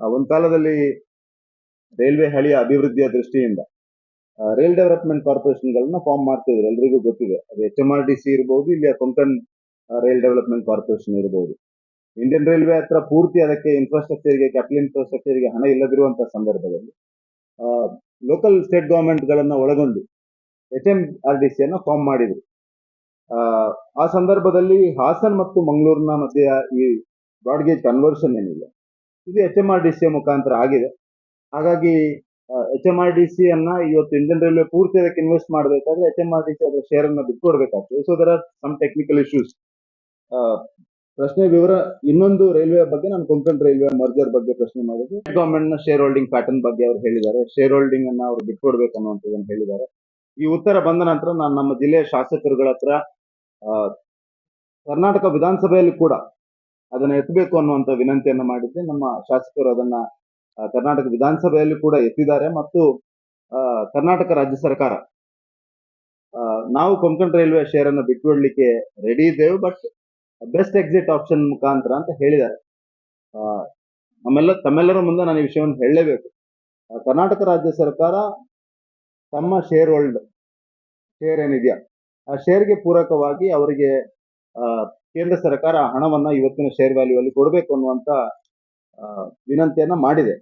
ಒಂದು ಕಾಲದಲ್ಲಿ ರೈಲ್ವೆ ಹಳಿಯ ಅಭಿವೃದ್ಧಿಯ ದೃಷ್ಟಿಯಿಂದ ರೈಲ್ ಡೆವಲಪ್ಮೆಂಟ್ ಕಾರ್ಪೊರೇಷನ್ಗಳನ್ನ ಫಾರ್ಮ್ ಮಾಡ್ತಿದ್ರು. ಎಲ್ರಿಗೂ ಗೊತ್ತಿದೆ. ಅದು H M R D C ಇರಬಹುದು ಇಲ್ಲಿ ಕೊಂಕಣ್ ರೈಲ್ ಡೆವಲಪ್ಮೆಂಟ್ ಕಾರ್ಪೊರೇಷನ್ ಇರಬಹುದು ಇಂಡಿಯನ್ ರೈಲ್ವೆ ಹತ್ರ ಪೂರ್ತಿ ಅದಕ್ಕೆ ಇನ್ಫ್ರಾಸ್ಟ್ರಕ್ಚರ್ಗೆ ಕ್ಯಾಪಿಟಲ್ ಇನ್ಫ್ರಾಸ್ಟ್ರಕ್ಚರ್ಗೆ ಹಣ ಇಲ್ಲದಿರುವಂತಹ ಸಂದರ್ಭದಲ್ಲಿ ಲೋಕಲ್ ಸ್ಟೇಟ್ ಗವರ್ಮೆಂಟ್ಗಳನ್ನ ಒಳಗೊಂಡು ಎಚ್ ಎಂ ಆರ್ ಡಿ ಸಿಯನ್ನು ಫಾರ್ಮ್ ಮಾಡಿದ್ರು. ಆ ಸಂದರ್ಭದಲ್ಲಿ ಹಾಸನ್ ಮತ್ತು ಮಂಗಳೂರಿನ ಮಧ್ಯೆ ಈ ಬ್ರಾಡ್ಗೇಜ್ ಕನ್ವರ್ಷನ್ ಏನಿಲ್ಲ. ಇದು H M R D C ಮುಖಾಂತರ ಆಗಿದೆ. ಹಾಗಾಗಿ H M R D C ಅನ್ನ ಇವತ್ತು ಇಂಡಿಯನ್ ರೈಲ್ವೆ ಪೂರ್ತಿ ಅದಕ್ಕೆ ಇನ್ವೆಸ್ಟ್ ಮಾಡಬೇಕಾದ್ರೆ H M R D C ಅದರ ಶೇರ್ ಅನ್ನ ಬಿಟ್ಕೊಡ್ಬೇಕಾಗ್ತದೆ. So there are some technical issues ಪ್ರಶ್ನೆ, ವಿವರ, ಇನ್ನೊಂದು ರೈಲ್ವೆ ಬಗ್ಗೆ ನಾನು ಕೊಂಕಣ್ ರೈಲ್ವೆ ಮರ್ಜರ್ ಬಗ್ಗೆ ಪ್ರಶ್ನೆ ಮಾಡಿದ್ದು. ಗವರ್ಮೆಂಟ್ನ ಶೇರ್ ಹೋಲ್ಡಿಂಗ್ ಪ್ಯಾಟರ್ನ್ ಬಗ್ಗೆ ಅವ್ರು ಹೇಳಿದ್ದಾರೆ. ಶೇರ್ ಹೋಲ್ಡಿಂಗ್ ಅನ್ನ ಅವ್ರು ಬಿಟ್ಕೊಡ್ಬೇಕು ಅನ್ನುವಂಥದ್ದನ್ನು ಹೇಳಿದ್ದಾರೆ. ಈ ಉತ್ತರ ಬಂದ ನಂತರ ನಾನು ನಮ್ಮ ಜಿಲ್ಲೆಯ ಶಾಸಕರುಗಳ ಹತ್ರ ಕರ್ನಾಟಕ ವಿಧಾನಸಭೆಯಲ್ಲಿ ಕೂಡ ಅದನ್ನ ಎತ್ತಬೇಕು ಅನ್ನುವಂತ ವಿನಂತಿಯನ್ನ ಮಾಡಿದ್ದೆ ನಮ್ಮ ಶಾಸಕರು ಅದನ್ನ ಕರ್ನಾಟಕ ವಿಧಾನಸಭೆಯಲ್ಲಿ ಕೂಡ ಎತ್ತಿದ್ದಾರೆ ಮತ್ತು ಕರ್ನಾಟಕ ರಾಜ್ಯ ಸರ್ಕಾರ ನಾವು ಕೊಂಕಣ್ ರೈಲ್ವೆ ಶೇರ್ ಅನ್ನು ರೆಡಿ ಇದ್ದೇವೆ ಬಟ್ ಬೆಸ್ಟ್ ಎಕ್ಸಿಟ್ ಆಪ್ಷನ್ ಮುಖಾಂತರ ಅಂತ ಹೇಳಿದ್ದಾರೆ. ನಮ್ಮೆಲ್ಲ, ತಮ್ಮೆಲ್ಲರ ಮುಂದೆ ನಾನು ಈ ವಿಷಯವನ್ನು ಹೇಳಲೇಬೇಕು. ಕರ್ನಾಟಕ ರಾಜ್ಯ ಸರ್ಕಾರ ತಮ್ಮ ಶೇರ್ ಹೋಲ್ಡ್ ಶೇರ್ ಏನಿದೆಯಾ, ಆ ಶೇರ್ಗೆ ಪೂರಕವಾಗಿ ಅವರಿಗೆ ಕೇಂದ್ರ ಸರ್ಕಾರ ಹಣವನ್ನ ಇವತ್ತಿನ ಶೇರ್ ವ್ಯಾಲ್ಯೂ ಅಲ್ಲಿ ಕೊಡಬೇಕು ಅನ್ನುವಂತ ವಿನಂತಿಯನ್ನ ಮಾಡಿದೆ.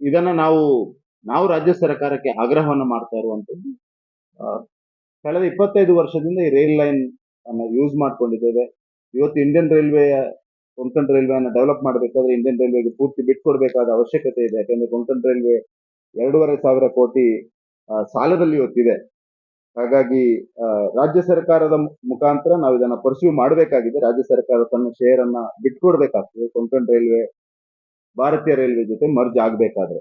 ಇದನ್ನ ನಾವು ನಾವು ರಾಜ್ಯ ಸರ್ಕಾರಕ್ಕೆ ಆಗ್ರಹವನ್ನು ಮಾಡ್ತಾ ಇರುವಂತದ್ದು ಕಳೆದ ಇಪ್ಪತ್ತೈದು ವರ್ಷದಿಂದ ಈ ರೈಲ್ ಲೈನ್ ಅನ್ನ ಯೂಸ್ ಮಾಡ್ಕೊಂಡಿದ್ದೇವೆ. ಇವತ್ತು ಇಂಡಿಯನ್ ರೈಲ್ವೆ ಕೊಂಕಣ್ ರೈಲ್ವೆ ಅನ್ನ ಡೆವಲಪ್ ಮಾಡಬೇಕಾದ್ರೆ ಇಂಡಿಯನ್ ರೈಲ್ವೆಗೆ ಪೂರ್ತಿ ಬಿಟ್ಕೊಡ್ಬೇಕಾದ ಅವಶ್ಯಕತೆ ಇದೆ. ಯಾಕಂದ್ರೆ ಕೊಂಕಣ್ ರೈಲ್ವೆ ಎರಡೂವರೆ ಸಾವಿರ ಕೋಟಿ ಸಾಲದಲ್ಲಿ ಇವತ್ತಿದೆ. ಹಾಗಾಗಿ ರಾಜ್ಯ ಸರ್ಕಾರದ ಮುಖಾಂತರ ನಾವು ಇದನ್ನ ಪರ್ಸ್ಯೂ ಮಾಡಬೇಕಾಗಿದೆ. ರಾಜ್ಯ ಸರ್ಕಾರ ತನ್ನ ಶೇರ್ ಅನ್ನ ಬಿಟ್ಕೊಡ್ಬೇಕಾಗ್ತದೆ. ಕೊಂಕಣ್ ರೈಲ್ವೆ, ಭಾರತೀಯ ರೈಲ್ವೆ ಜೊತೆ ಮರ್ಜ್ ಆಗ್ಬೇಕಾದ್ರೆ.